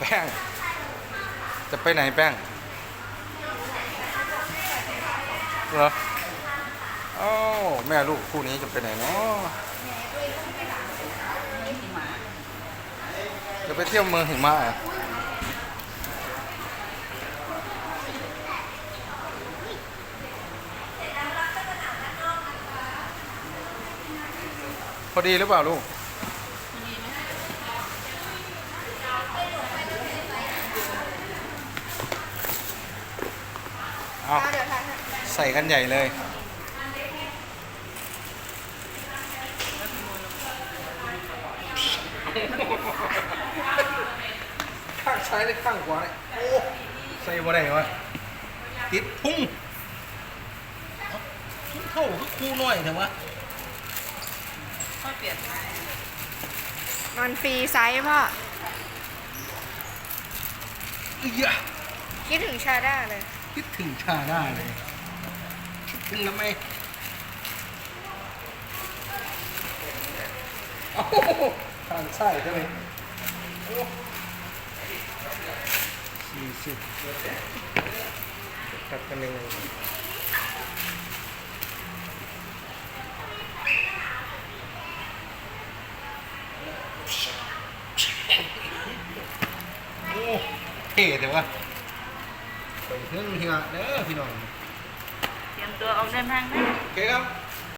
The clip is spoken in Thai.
แป้ง จะไปไหนแป้งเหรออ้แม่ลูกคู่นี้จะไปไหนเนาะจะไปเที่ยวเมืองหิมะอะพอดีหรือเปล่าลูก เอาเดี๋ยวถ่ายให้ใส่กันใหญ่เลยข้างซ้ายหรือข้างขวาเนี่ยโอ้ใส่บ่ได้วะติดพุ่งเท่าคือคู่น้อยแต่ว่ามันฟรีไซส์พ่อเอ้ยอะคิดถึงชาด้าเลย คิดถึงชาได้เลย คิดถึงแล้วไหมโอ้โหทางซ้ใช่ไหมสี่สิบตัดกันยังไงโอ้เท่แต่ว่า ไปเรื่องเฮียเด้อพี่น้อง เตรียมตัวออกเดินทางไหมโอเคครับ